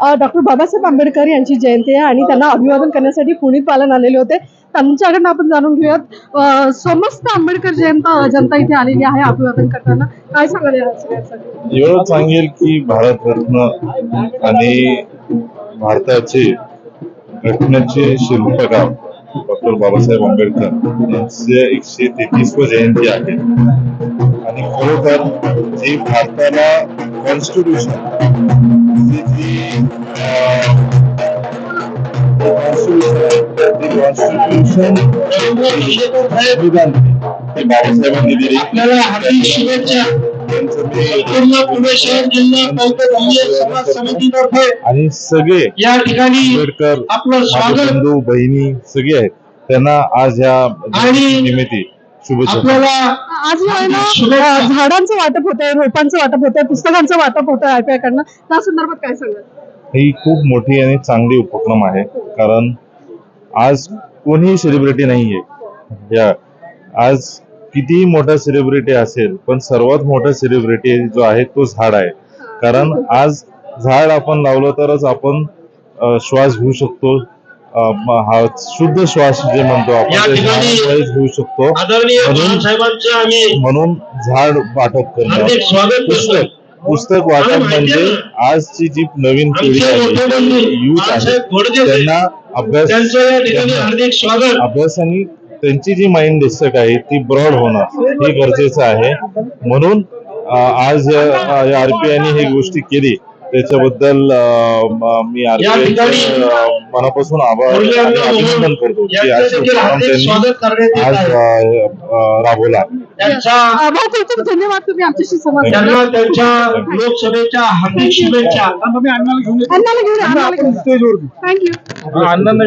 Doctor Babasaheb Ambedkar यांची जयंती आहे आणि त्यांना अभिवादन करण्यासाठी पुणे पालन आलेले होते. त्यांच्याकडनं आपण जाणून घेऊयात समस्त आंबेडकर जयंता जनता इथे आलेली आहे अभिवादन करताना. काय सांगाल एवढं सांगेल की भारतरत्न आणि भारताचे घटनेचे शिल्पकार डॉक्टर बाबासाहेब आंबेडकर यांचे एकशे तेहतीसव जयंती आहे. आणि खरोखर जी भारताला कॉन्स्टिट्यूशन जी जी कॉन्स्टिट्यूशन संविधान ते बाबासाहेबांनी दिली आपल्याला हार्दिक शुभेच्छा. त्यांचं ते- पूर्ण पुणे शहर जिल्हा बौद्ध समाज समितीतर्फे आणि सगळे या ठिकाणी आंबेडकर आपलं स्वागत. बंधू बहिणी सगळे आहेत. त्यांना आज ह्या आणि निमित्त शुभेच्छा. आपल्याला आज आहे ना. अ, झाडांचं वाटप होत आहे रोपांचं वाटप होत आहे पुस्तकांचं वाटप होत आहे आयपीआय कडनं त्या संदर्भात काय सांगाल? ही खूप मोठी आणि चांगली उपक्रम आहे. कारण आज कोणीही सेलिब्रिटी नाहीये. या आज कितीही मोठा सेलिब्रिटी असेल पण सर्वात मोठा सेलिब्रिटी जो आहे तो झाड आहे. कारण आज झाड आपण लावलं तरच आपण श्वास घेऊ शकतो. हा शुद्ध श्वास जे म्हणतो आपण घेऊ शकतो. म्हणून- झाड वाटप करणं. पुस्तक. पुस्तक वाटप आम्हाला माहिती म्हणजे आजची जी नवीन पिढी आहे युथ आहे त्यांना अभ्यास अभ्यासाने त्यांची जी माइंड डिस्टक आहे ती ब्रॉड होणं हे गरजेचं आहे. म्हणून आज आरपीआयने ही गोष्टी केली. त्याच्याबद्दल अं, म- मनापासून आभार अभिनंदन करतो की राबवला. त्यांचा अ, भाऊ खूप खूप धन्यवाद तुम्ही आमच्याशी संवाद साधला. त्यांना त्यांच्या लोकसभेच्या हार्दिक शुभेच्छा. अण्णाला घेऊन अण्णाला घेऊन थँक्यू अण्णांना